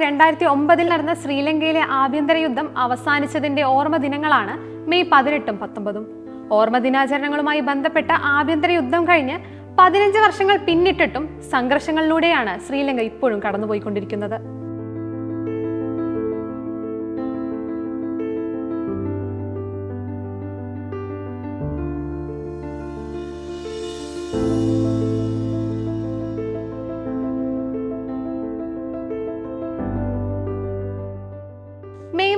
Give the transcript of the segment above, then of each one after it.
രണ്ടായിരത്തി ഒമ്പതിൽ നടന്ന ശ്രീലങ്കയിലെ ആഭ്യന്തര യുദ്ധം അവസാനിച്ചതിന്റെ ഓർമ്മ ദിനങ്ങളാണ് മെയ് പതിനെട്ടും പത്തൊമ്പതും. ഓർമ്മ ദിനാചരണങ്ങളുമായി ബന്ധപ്പെട്ട ആഭ്യന്തര യുദ്ധം കഴിഞ്ഞ് പതിനഞ്ച് വർഷങ്ങൾ പിന്നിട്ടിട്ടും സംഘർഷങ്ങളിലൂടെയാണ് ശ്രീലങ്ക ഇപ്പോഴും കടന്നുപോയിക്കൊണ്ടിരിക്കുന്നത്.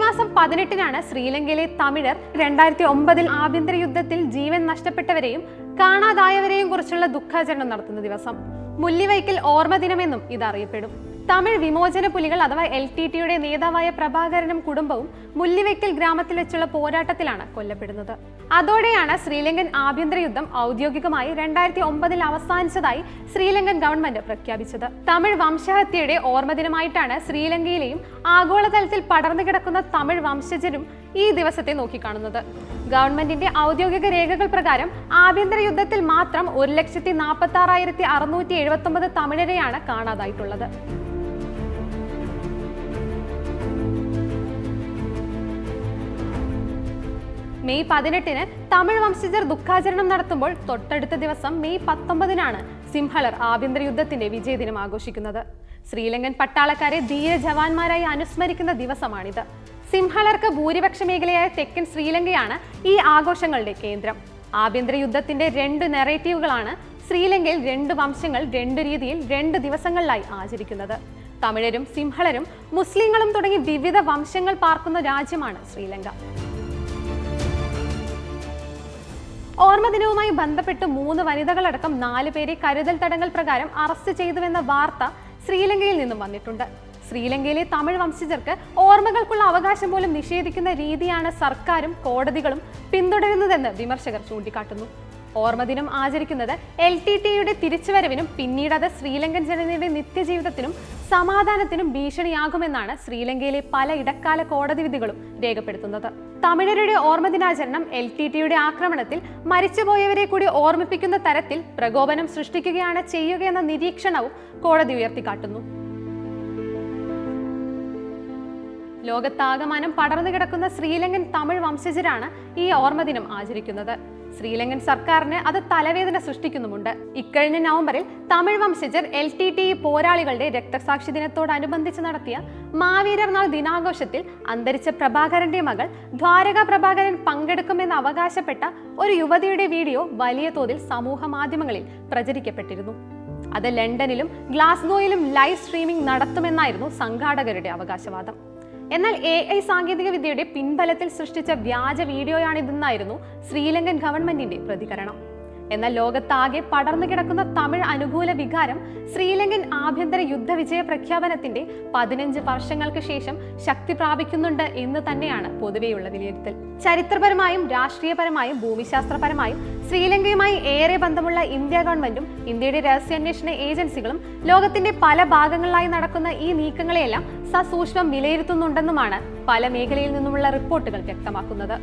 മാസം പതിനെട്ടിനാണ് ശ്രീലങ്കയിലെ തമിഴർ രണ്ടായിരത്തി ഒമ്പതിൽ ആഭ്യന്തര യുദ്ധത്തിൽ ജീവൻ നഷ്ടപ്പെട്ടവരെയും കാണാതായവരെയും കുറിച്ചുള്ള ദുഃഖാചരണം നടത്തുന്ന ദിവസം. മുല്ലിവൈക്കൽ ഓർമ്മ ദിനമെന്നും ഇത് അറിയപ്പെടും തമിഴ് വിമോചന പുലികൾ അഥവാ എൽ ടി ടിയുടെ നേതാവായ പ്രഭാകരനും കുടുംബവും മുല്ലിവെക്കൽ ഗ്രാമത്തിൽ വെച്ചുള്ള പോരാട്ടത്തിലാണ് കൊല്ലപ്പെടുന്നത്. അതോടെയാണ് ശ്രീലങ്കൻ ആഭ്യന്തര യുദ്ധം ഔദ്യോഗികമായി രണ്ടായിരത്തി ഒമ്പതിൽ അവസാനിച്ചതായി ശ്രീലങ്കൻ ഗവൺമെന്റ് പ്രഖ്യാപിച്ചത്. തമിഴ് വംശഹത്യയുടെ ഓർമ്മദിനമായിട്ടാണ് ശ്രീലങ്കയിലെയും ആഗോളതലത്തിൽ പടർന്നു കിടക്കുന്ന തമിഴ് വംശജരും ഈ ദിവസത്തെ നോക്കിക്കാണുന്നത്. ഗവൺമെന്റിന്റെ ഔദ്യോഗിക രേഖകൾ പ്രകാരം ആഭ്യന്തര യുദ്ധത്തിൽ മാത്രം ഒരു ലക്ഷത്തി നാൽപ്പത്തി ആറായിരത്തി അറുന്നൂറ്റി എഴുപത്തി ഒമ്പത് തമിഴരെയാണ് കാണാതായിട്ടുള്ളത്. മെയ് പതിനെട്ടിന് തമിഴ് വംശജർ ദുഃഖാചരണം നടത്തുമ്പോൾ തൊട്ടടുത്ത ദിവസം മെയ് പത്തൊമ്പതിനാണ് സിംഹളർ ആഭ്യന്തര യുദ്ധത്തിന്റെ വിജയദിനം ആഘോഷിക്കുന്നത്. ശ്രീലങ്കൻ പട്ടാളക്കാരെ ധീര ജവാന്മാരായി അനുസ്മരിക്കുന്ന ദിവസമാണിത്. സിംഹളർക്ക് ഭൂരിപക്ഷ മേഖലയായ തെക്കൻ ശ്രീലങ്കയാണ് ഈ ആഘോഷങ്ങളുടെ കേന്ദ്രം. ആഭ്യന്തര യുദ്ധത്തിന്റെ രണ്ട് നെറേറ്റീവുകളാണ് ശ്രീലങ്കയിൽ രണ്ട് വംശങ്ങൾ രണ്ട് രീതിയിൽ രണ്ട് ദിവസങ്ങളിലായി ആചരിക്കുന്നത്. തമിഴരും സിംഹളരും മുസ്ലിങ്ങളും തുടങ്ങി വിവിധ വംശങ്ങൾ പാർക്കുന്ന രാജ്യമാണ് ശ്രീലങ്ക. ഓർമ്മ ദിനവുമായി ബന്ധപ്പെട്ട് മൂന്ന് വനിതകളടക്കം നാല് പേരെ കരുതൽ തടങ്കൽ പ്രകാരം അറസ്റ്റ് ചെയ്തുവെന്ന വാർത്ത ശ്രീലങ്കയിൽ നിന്നും വന്നിട്ടുണ്ട്. ശ്രീലങ്കയിലെ തമിഴ് വംശജർക്ക് ഓർമ്മകൾക്കുള്ള അവകാശം പോലും നിഷേധിക്കുന്ന രീതിയാണ് സർക്കാരും കോടതികളും പിന്തുടരുന്നതെന്ന് വിമർശകർ ചൂണ്ടിക്കാട്ടുന്നു. ഓർമ്മ ദിനം ആചരിക്കുന്നത് എൽ ടി ടിയുടെ തിരിച്ചുവരവിനും പിന്നീട് അത് ശ്രീലങ്കൻ ജനതയുടെ നിത്യജീവിതത്തിനും സമാധാനത്തിനും ഭീഷണിയാകുമെന്നാണ് ശ്രീലങ്കയിലെ പല ഇടക്കാല കോടതി വിധികളും രേഖപ്പെടുത്തുന്നത്. തമിഴരുടെ ഓർമ്മ ദിനാചരണം എൽ ടി ടിയുടെ ആക്രമണത്തിൽ മരിച്ചുപോയവരെ കൂടി ഓർമ്മിപ്പിക്കുന്ന തരത്തിൽ പ്രകോപനം സൃഷ്ടിക്കുകയാണ് ചെയ്യുകയെന്ന നിരീക്ഷണവും കോടതി ഉയർത്തിക്കാട്ടുന്നു. ലോകത്താകമാനം പടർന്നു കിടക്കുന്ന ശ്രീലങ്കൻ തമിഴ് വംശജരാണ് ഈ ഓർമ്മ ദിനം ആചരിക്കുന്നത്. ശ്രീലങ്കൻ സർക്കാരിന് അത് തലവേദന സൃഷ്ടിക്കുന്നുമുണ്ട്. ഇക്കഴിഞ്ഞ നവംബറിൽ തമിഴ് വംശജർ എൽ ടി ടി പോരാളികളുടെ രക്തസാക്ഷി ദിനത്തോടനുബന്ധിച്ച് നടത്തിയ മാവീരർ നാൾ ദിനാഘോഷത്തിൽ അന്തരിച്ച പ്രഭാകരന്റെ മകൾ ദ്വാരക പ്രഭാകരൻ പങ്കെടുക്കുമെന്ന് അവകാശപ്പെട്ട ഒരു യുവതിയുടെ വീഡിയോ വലിയ തോതിൽ സമൂഹ മാധ്യമങ്ങളിൽ പ്രചരിക്കപ്പെട്ടിരുന്നു. അത് ലണ്ടനിലും ഗ്ലാസ്ഗോയിലും ലൈവ് സ്ട്രീമിംഗ് നടത്തുമെന്നായിരുന്നു സംഘാടകരുടെ അവകാശവാദം. എന്നാൽ എ ഐ സാങ്കേതിക വിദ്യയുടെ പിൻബലത്തിൽ സൃഷ്ടിച്ച വ്യാജ വീഡിയോയാണിതെന്നായിരുന്നു ശ്രീലങ്കൻ ഗവൺമെന്റിന്റെ പ്രതികരണം. എന്നാൽ ലോകത്താകെ പടർന്നു കിടക്കുന്ന തമിഴ് അനുകൂല വികാരം ശ്രീലങ്കൻ ആഭ്യന്തര യുദ്ധ വിജയ പ്രഖ്യാപനത്തിന്റെ പതിനഞ്ച് വർഷങ്ങൾക്ക് ശേഷം ശക്തി പ്രാപിക്കുന്നുണ്ട് എന്ന് തന്നെയാണ് പൊതുവെയുള്ള വിലയിരുത്തൽ. ചരിത്രപരമായും രാഷ്ട്രീയപരമായും ഭൂമിശാസ്ത്രപരമായും ശ്രീലങ്കയുമായി ഏറെ ബന്ധമുള്ള ഇന്ത്യ ഗവൺമെന്റും ഇന്ത്യയുടെ രഹസ്യാന്വേഷണ ഏജൻസികളും ലോകത്തിന്റെ പല ഭാഗങ്ങളിലായി നടക്കുന്ന ഈ നീക്കങ്ങളെയെല്ലാം സസൂക്ഷ്മം വിലയിരുത്തുന്നുണ്ടെന്നുമാണ് പല മേഖലയിൽ നിന്നുമുള്ള റിപ്പോർട്ടുകൾ വ്യക്തമാക്കുന്നത്.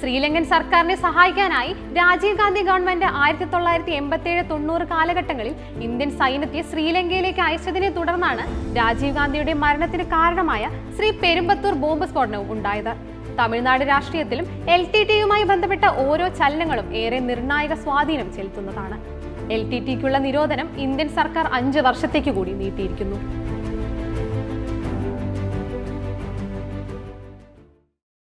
ശ്രീലങ്കൻ സർക്കാരിനെ സഹായിക്കാനായി രാജീവ് ഗാന്ധി ഗവൺമെന്റ് ആയിരത്തി തൊള്ളായിരത്തി എൺപത്തി ഏഴ് തൊണ്ണൂറ് കാലഘട്ടങ്ങളിൽ ഇന്ത്യൻ സൈന്യത്തെ ശ്രീലങ്കയിലേക്ക് അയച്ചതിനെ തുടർന്നാണ് രാജീവ് ഗാന്ധിയുടെ മരണത്തിന് കാരണമായ ശ്രീ പെരുമ്പത്തൂർ ബോംബ് സ്ഫോടനവും ഉണ്ടായത്. തമിഴ്നാട് രാഷ്ട്രീയത്തിലും എൽ ടി ടിയുമായി ബന്ധപ്പെട്ട ഓരോ ചലനങ്ങളും ഏറെ നിർണായക സ്വാധീനം ചെലുത്തുന്നതാണ്. എൽ ടി ടിക്കുള്ള നിരോധനം ഇന്ത്യൻ സർക്കാർ അഞ്ച് വർഷത്തേക്ക് കൂടി നീട്ടിയിരിക്കുന്നു.